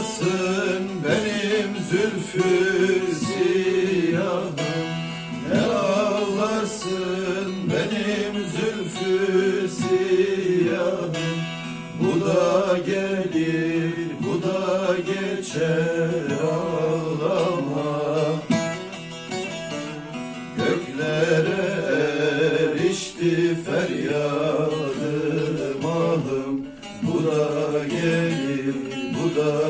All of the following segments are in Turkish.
ağlarsın benim zülfü siyahım Ne ağlarsın benim zülfü siyahım Bu da gelir bu da geçer ağlama. Göklere erişti feryadım alım. Bu da gelir, bu da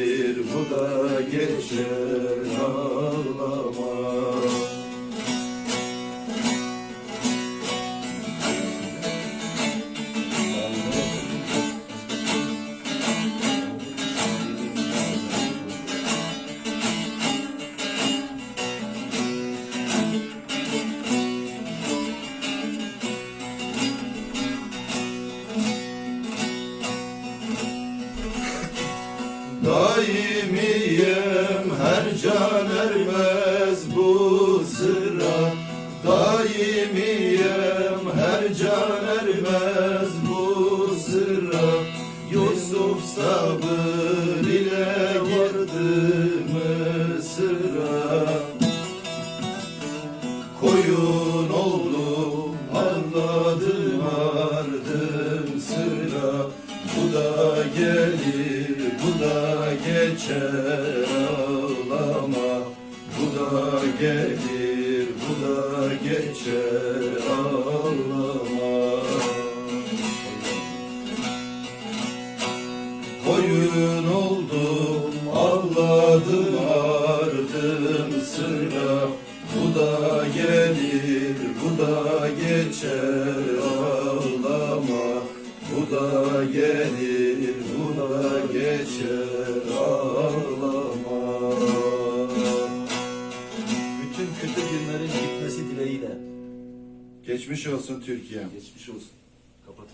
da geçer Daimiyem her can ermez bu sıra. Daimiyem her can ermez bu sıra. Yusuf sabır ile vardı Mısır'a Koyun oldum anladım ardım sıra. Bu da gelir geçer ağlama. Bu da gelir bu da geçer ağlama. Koyun oldum ağladım ardım sıra. Bu da gelir bu da geçer ağlama. Bu da gelir bu da geçer dileğiyle. Geçmiş olsun Türkiye. Geçmiş olsun. Kapat.